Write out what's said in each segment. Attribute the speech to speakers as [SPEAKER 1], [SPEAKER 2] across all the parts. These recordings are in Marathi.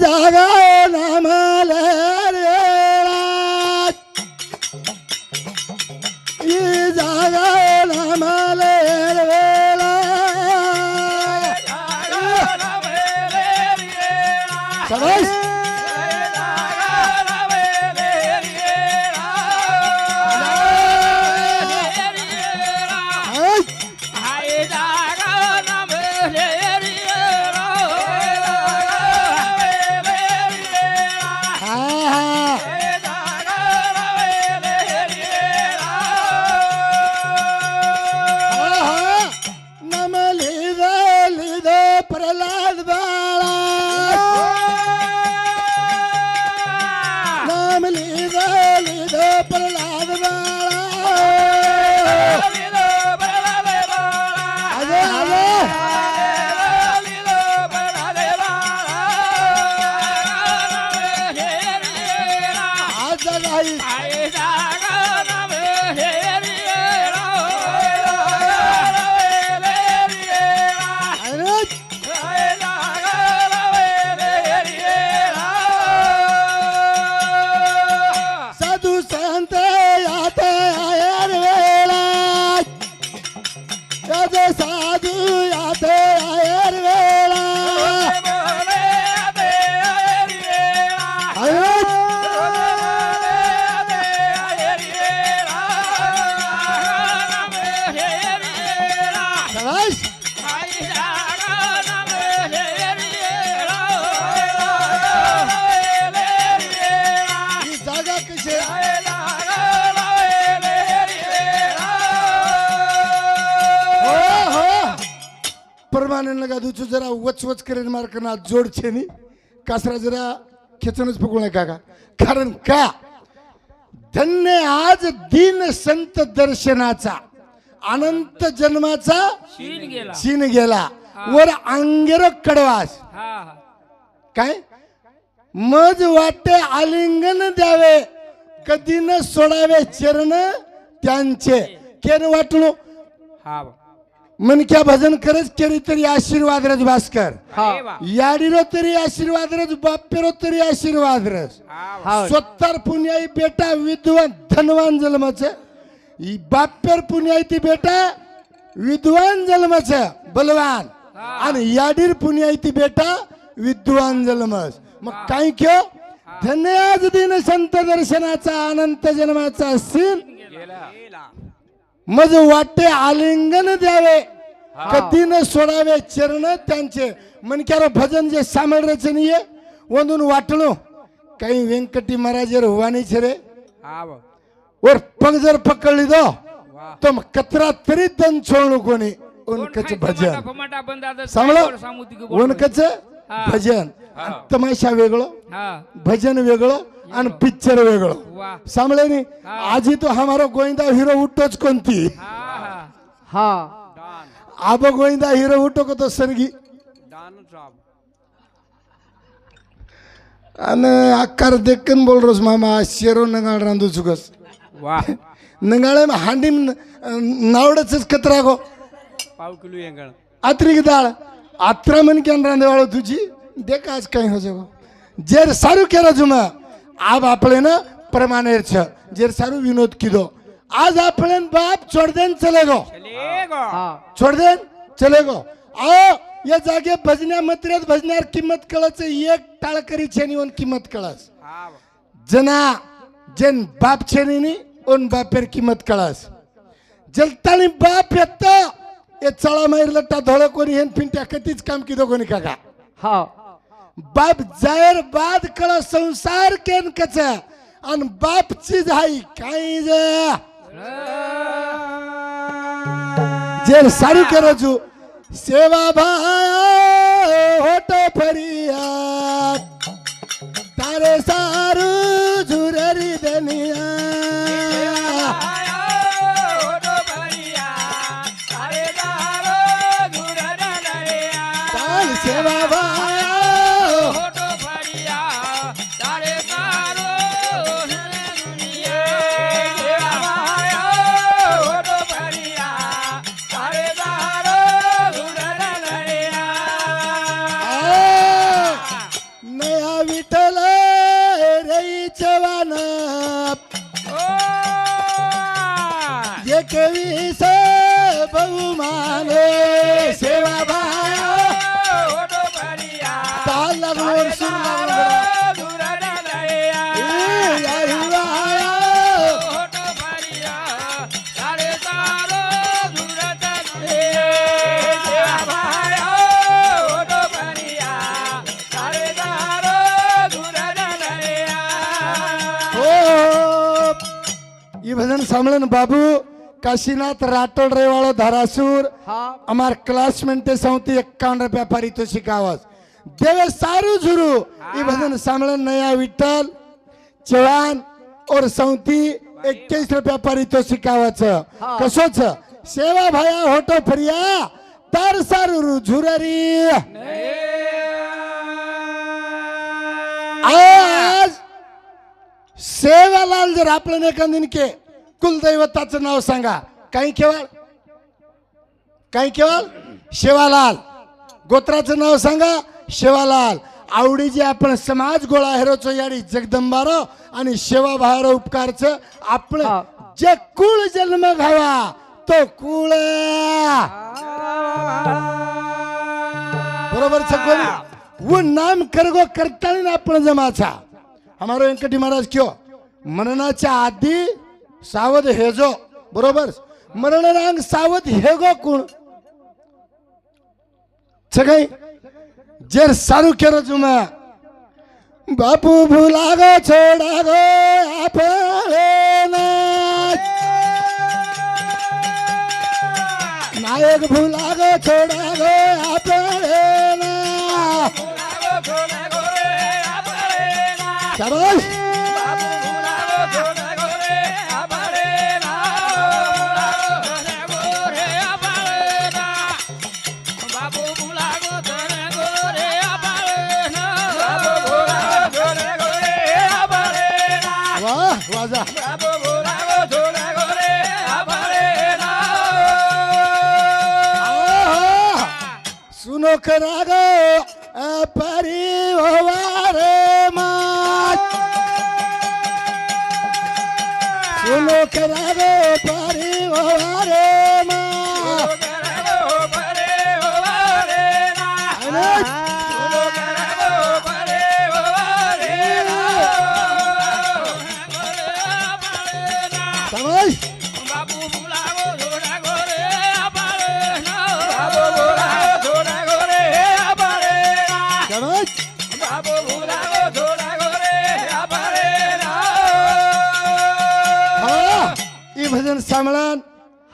[SPEAKER 1] जागा જગાઈ ही जागा कशी आहे? हो हो परमाने लगा दुचू जरा वचवच करेन मार्कना जोड छेनी कासरा जरा खेचूनच पकडू नका का कारण का धन्य आज दिन संत दर्शनाचा अनंत जन्माचा
[SPEAKER 2] शीन गेला.
[SPEAKER 1] सीन गेला. वर अंगेर कडवास. काय? मज वाटे आलिंगन द्यावे. कधी न सोडावे चरण त्यांचे. केन वाटलो
[SPEAKER 2] हा.
[SPEAKER 1] मनक्या भजन करत केली तरी आशीर्वाद रज भास्कर. याडीरो तरी आशीर्वाद रज बापेरो तरी आशीर्वाद रज
[SPEAKER 2] वा.
[SPEAKER 1] स्वतः पुण्याई बेटा विद्वान धनवान जन्मच. बाप्पेर पुण्यायती बेटा विद्वान जन्मच बलवान आणि याडीर पुण्यायती बेटा विद्वान जन्मस मग काय क्यो धन्यवाद दिन संत दर्शनाचा अनंत जन्माचा
[SPEAKER 2] असतील
[SPEAKER 1] मज वाटे आलिंगन द्यावे कधी न सोडावे चरण त्यांचे मनक्यार भजन जे सामळ रचनीय वंदून वाटलो काही व्यंकटी महाराज
[SPEAKER 2] वाणीचे रे
[SPEAKER 1] और पग जर पकडलिदो
[SPEAKER 2] वा.
[SPEAKER 1] तो मग कचरा तरी दन छोडू कोणी उनकच भजन.
[SPEAKER 2] बोट.
[SPEAKER 1] उनकच
[SPEAKER 2] हा.
[SPEAKER 1] भजन. तमाशा वेगळं
[SPEAKER 2] हा.
[SPEAKER 1] भजन वेगळं आणि पिक्चर वेगळं.
[SPEAKER 2] वा.
[SPEAKER 1] सामळे आजी तो हमारा गोविंदा हिरो उठतोच कोणती?
[SPEAKER 2] हा हा.
[SPEAKER 3] हा.
[SPEAKER 1] आब गोविंदा हिरो उठो का तो सरगी? आणि आकार देखन बोल रोस मामा शेरो नगाळ रांधू चुकस.
[SPEAKER 2] वा.
[SPEAKER 1] नगाळे हांडी नावडच कतरा गो
[SPEAKER 2] पाव किलो येंगण
[SPEAKER 1] आत्रिक दाळ आत्रा मन क्यान रांधेवाळो तुझी देख आज काही हो जागो जेर सारू केला जुमा आब आपले ना प्रमाणे छ जेर सारू विनोद किदो आज आपले बाप छोड़ देन चले गो
[SPEAKER 3] हा
[SPEAKER 1] छोड़ देन चले गो आओ या जागे भजन्या मत्र्यात भजण्यार किंमत कळच एक टाळकरी छेनी ओन किंमत कळस
[SPEAKER 2] हा.
[SPEAKER 1] जना जेन बाप छेनी ओन बापेर किंमत कळस. जलतानी बाप येत ए चळा माहीर लट्टा धोळ कोणी हेन पिंट्या कधीच काम किदो कोणी काका
[SPEAKER 3] हा.
[SPEAKER 1] बाप जायर बाद कळ संसार केन कच. आणि बापची झाई काही जे. जेर सारू करजू सेवा भाया होट फरिया तारे सारू भजन સાંભળે ને બાબુ કાશીનાથ રાઠોડ રેવાળો ધારાસુર
[SPEAKER 2] હા
[SPEAKER 1] અમાર ક્લાસમેટ સૌથી એકાવન રૂપિયા પારિતોષિક આવસ દેવે સારું જુરું એ ભજન સાંભળે નયા વિઠ્ઠલ ચવાન ઓર સૌથી એક્યાવીસ રૂપિયા પારિતોષિક આવે છે કશો છે સેવા ભાયા હોટો ફર્યા તાર સારું રૂ ઝુરારી आज सेवालाल जर आपल्याला एखादीन के कुलदैवताचं नाव सांगा. काही केवळ? काही केवळ? शेवालाल. गोत्राचं नाव सांगा. शेवालाल. आवडीचे आपण समाज गोळा हेरोचो याडी जगदंबारो आणि शेवा बाहेर उपकारचं आपण
[SPEAKER 2] हा.
[SPEAKER 1] जे कुळ जन्म घावा तो कुळ. बरोबर सगोन वो नाम करगो करता ना आपण जमाचा. हमारो वेंकटी महाराज क्यों मरणाच्या आधी सावध हेजो बरोबर? मरणांग सावध हेगो कोण? सगळे? जर सारू केरो जुमा बापू भुला गो छोडा गो आपले नायक भुला गो छोडा गो आपले शाबाश वाह सुनो करागो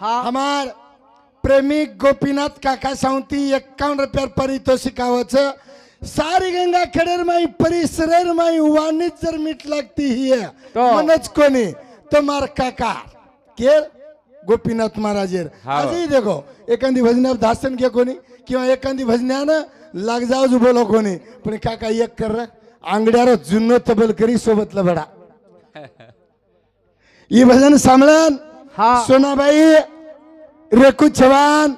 [SPEAKER 1] हमार प्रेमी गोपीनाथ काका सावंती एक्कावन्न रुपयार पारितोषिक आवचं सारी गंगा खेडेर माई परिसरेर माई वाणीच जर मीठ लागती ही. आहे.
[SPEAKER 2] तो.
[SPEAKER 1] मनच कोणी. तो मार काका. केळ गोपीनाथ महाराजेर. आजही देखो एखादी भजनात धासन घे कोणी किंवा एखादी भजन्यानं लाग जाऊच बोलो कोणी. पण काका एक कर र. आंगड्यावर जुन्नो तबल करी सोबतला बडा ही भजन सामळन
[SPEAKER 2] हा.
[SPEAKER 1] सोनाबाई रेकू चव्हाण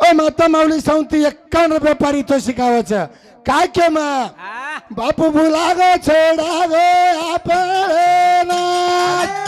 [SPEAKER 1] ओ माता माऊली सावंती एक्कावन्न रुपये पारितोषिक आवचं काय के मग
[SPEAKER 2] આ
[SPEAKER 1] बापू भुला गो छोडा गो आपण नायक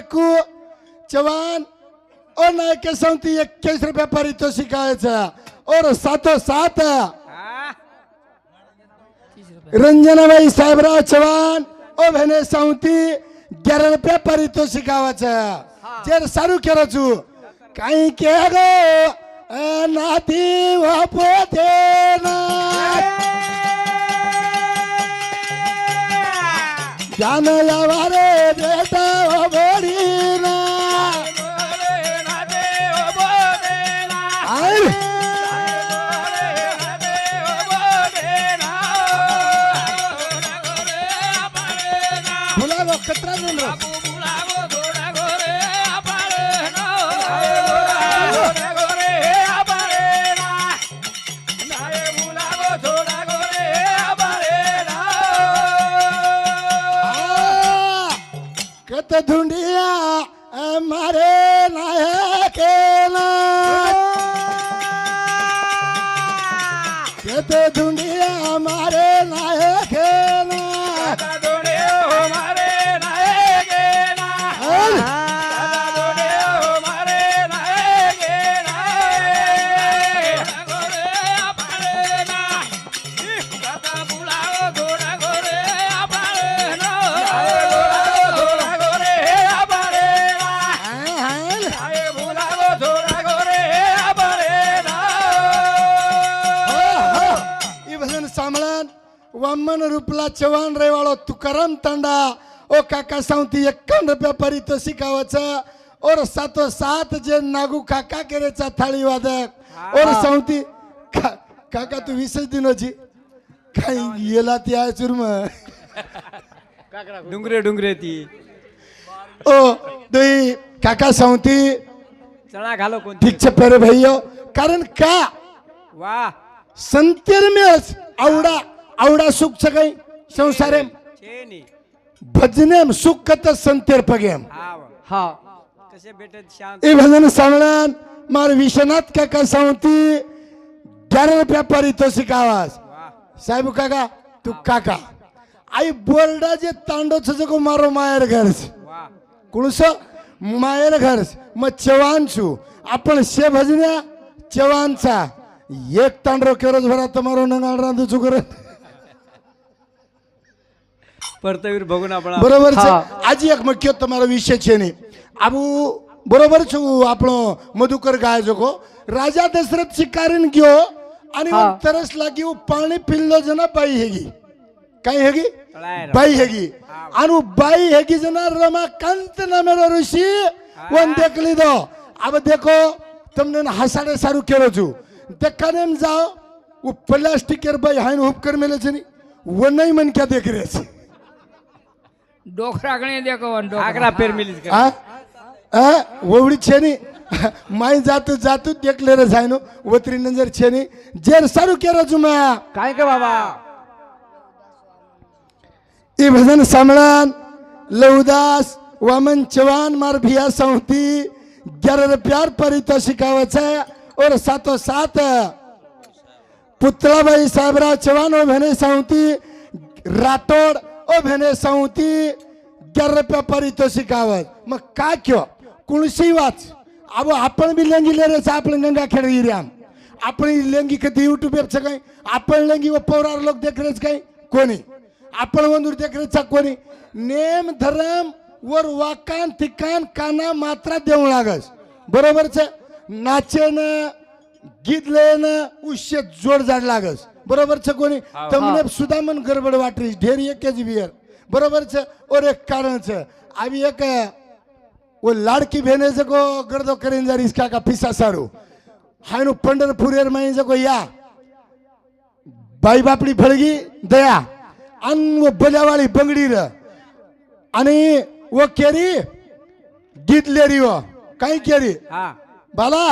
[SPEAKER 1] नामदेव रेकू चव्हाण ओ नायक सावंती एक्क्याऐंशी रुपये पारितोषिक आवायचं और सातो सात।
[SPEAKER 2] હા
[SPEAKER 1] रंजनाबाई साहेबराव चव्हाण ओ भेने सावंती ग्यारह रुपये पारितोषिक गावाचं जर सारू केलं चू काही के गो अ, नाती वापोते ना। ज्ञान यावा रे बेटा ब्राह्मण रूपला चव्हाण रेवाळो तुकाराम तांडा ओ काका सांगती एक्कान रुपया पारितोषिकावाचं और सातो सात जे नागू काका केरेचा थाळी वादक और सांगती का, काका तू विशेष दिनोजी काही गेला ती आहे चुरम
[SPEAKER 3] डुंगरे डुंगरे ती
[SPEAKER 1] ओ दुई काका सांगती
[SPEAKER 3] चणा घालो कोण
[SPEAKER 1] ठीक छे पेरे भैयो कारण का
[SPEAKER 3] वा
[SPEAKER 1] संतेर मेच आवडा आवडा सुख सगळे संसारे भजने
[SPEAKER 3] सुख कत संतेर पगेम. हा
[SPEAKER 1] ए भजन सांगणार मार विश्वनाथ काका सांगती ग्यारा रुपया तो इथं
[SPEAKER 3] शिकावास
[SPEAKER 1] साहेब काका तू काका. आई बोलडा जे तांडोच जगो मारो मायर
[SPEAKER 3] घरस
[SPEAKER 1] कुणस मायर घरस मग चव्हाण छू. आपण शे भजन्या चव्हाणचा. एक तांडो केरोज भरा तर मारो नंगाळ रांधू चुकर
[SPEAKER 3] પરતવીર ભગુના પણ
[SPEAKER 1] બરોબર છે આજે એક મુખ્ય તમારો વિષય છે નહીં આવું બરોબર છું આપણો મધુકર ગાય જોકો રાજા દશરથ શિકારીને ગયો અને
[SPEAKER 3] હા.
[SPEAKER 1] તરસ લાગ્યું પાણી પીલો જના બાઈ હેગી કઈ હેગી
[SPEAKER 3] તળાયર.
[SPEAKER 1] બાઈ હેગી આનું બાઈ હેગી જના રમાકાંત નામેનો ઋષિ વન દેખ લીધો अब देखो તમને હાસાડે સારું કેરો છું દેખાને એમ જાઓ वो प्लास्टिक केर बाई हाइन हुप कर मेले છે ની वो નહીં મન ક્યાં દેખ રહે છે
[SPEAKER 2] ડોખરા ગણી દેખો
[SPEAKER 3] આકરા પેર મિલી જ કરે.
[SPEAKER 1] હા હા ઓવડી છે ની માઈ જાતું જાતું દેખલે રે જાયનો વતરી નજર છે ની જેર સારું કેરો છું મેં
[SPEAKER 3] કાંઈ કે બાબા
[SPEAKER 1] એ ભજન સાંભળાન લવદાસ વામન ચવાન માર ભિયા સૌથી ગ્યાર રૂપિયાર પારિતોષિક આવે છે ઓર સાતો સાત પુતળાભાઈ સાહેબરાવ ચવાન ઓ ભેને સૌથી રાઠોડ ओ भेने सावती गर्रप्या तो आवाज मग का क्यो? कुणशी वाच. अहो आपण बी लंगी रे आपण गंगा खेळ इराम आपण लंगी कधी युट्यूबवरचं काही आपण लंगी व पौरार लोक देखरेच काय? कोणी? आपण वंदूर देखरेचा कोणी? नेम धरम वर वाकान ठिकाण काना मात्रा देऊ लागस. बरोबरच नाचेनं गीत लयनं उष्य जोड जाड लागस. बरोबर छ कोणी तमने सुदामन गडबड वाटरी ढेरी एक केज बियर. बरोबर छ और एक कारण छ अभी एक वो लाडकी भेने से को गर्दो करें जा इसका का पिसा सारू. हायनु नु पंडरपुर एर मई से या. बाई बापड़ी फड़गी दया. अन वो बजा वाली बंगड़ी रे. आणि वो केरी गीत लेरी वो.
[SPEAKER 3] काय
[SPEAKER 1] केरी?
[SPEAKER 2] हां. बाला?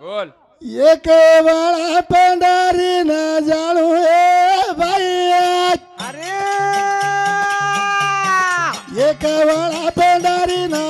[SPEAKER 2] बोल.
[SPEAKER 1] એક વાળા પંડારી ના જાણું એ ભાઈ
[SPEAKER 3] અરે!
[SPEAKER 1] એક વાળા પંડારી ના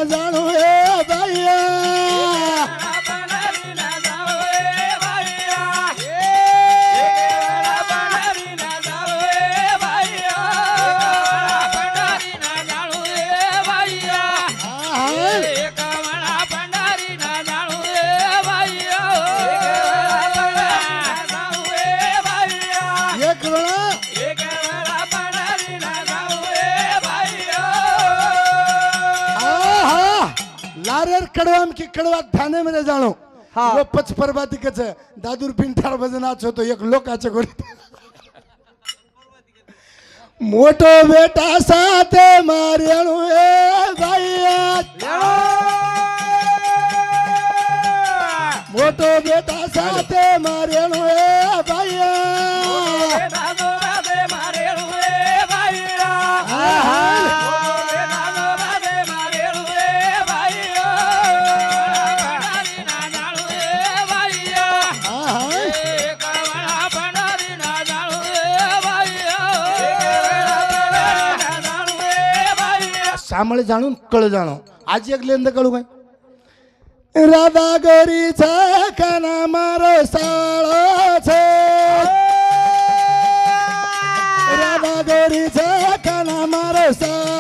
[SPEAKER 1] लारेर कडवाम की कडवा ठाणे मध्ये जाणो
[SPEAKER 3] हा.
[SPEAKER 1] व पच परबातिकच दादूर पिंठार भजनाच होतो एक लोकाचे गोडी मोठो बेटा साथे मार्याणू ए बाई મોટો બેટા સાથે મારેણો એ ભાઈ સાંભળે જાણું કળ જાણો. આજે એક લેંદ કળું કઈ? રાધા ગોરી છે કાના મારો સાળો છે. રાધા ગોરી છે કાના મારો સાળો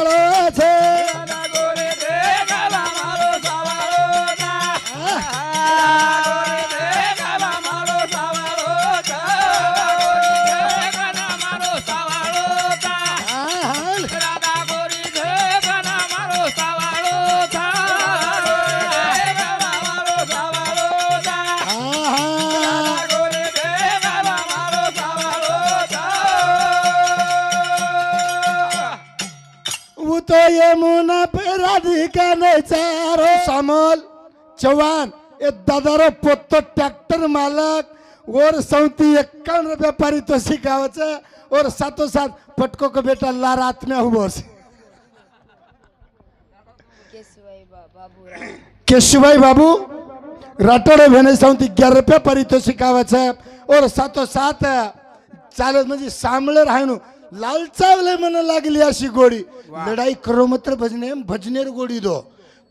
[SPEAKER 1] चारो सामल चव्हाण ए दादारो पोतो ट्रॅक्टर मालक. ओर सौती एक्कावन्न रुपया पारितोषिक गावाचं. और सातो साथ पटको को बेटा ला
[SPEAKER 4] रात में हुबोस
[SPEAKER 1] केशुभाई बाबू राठोडे भेने सौती ग्यारह रुपया पारितोषिक गावच. और सातो साथ चालत म्हणजे सांभळ राहणू लालचावले म्हणून लागली अशी गोडी. लढाई करो मात्र भजने भजनेर गोडी दो.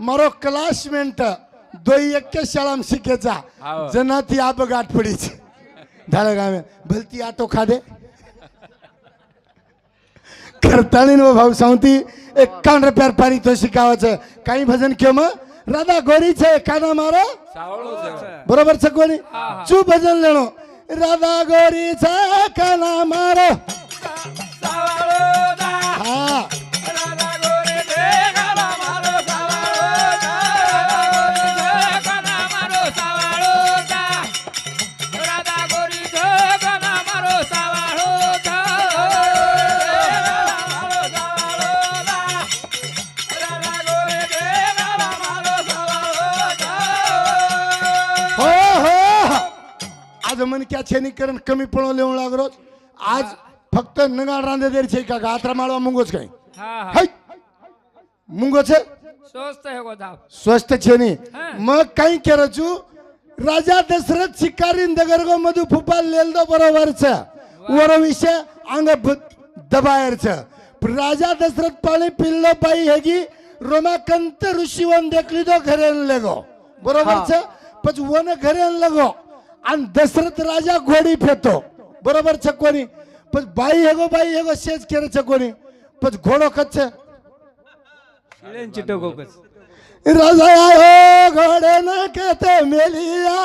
[SPEAKER 1] मरो क्लासमेंट दोई एक्के शाळाम शिकेचा. जनाती आप गाठपडीच झालं गावे भलती आटो खादे. करताळीन व भाऊ सांगती एक्कावन्न रुपयार पाणी तो शिकावाचं. काही भजन क्यों मा? राधा गोरी आहे काना मारो बरोबर
[SPEAKER 2] कोणी चू भजन लेणो.
[SPEAKER 1] राधा गोरी गोरीच काना मारो. त्या क्षणीकरण कमी पण येऊ लागलो आज फक्त नगाळ रांधे द्यायचे का? आत्रा
[SPEAKER 2] माळवा मुंगोच काय?
[SPEAKER 1] मुंगोच स्वस्त है
[SPEAKER 2] छेनी.
[SPEAKER 1] मग काही केरचू राजा दशरथ शिकारी दगरगो मधु फुपाल लेलदो बरोबरच. वरविष अंग भ- दबायरच. पण राजा दशरथ पाणी पिल्लो पाई हेगी रोमाकंत ऋषीवन देखली तो घरेन लगो. बरोबरच? पण वन घरे लगो. आणि दशरथ राजा घोडी फेतो. बरोबर छकोनी? पण बाई हेगो बाई हेगो शेज केलं छकोनी. पण घोडो कच्छ. राजा आयो घोडे न केते मेलिया.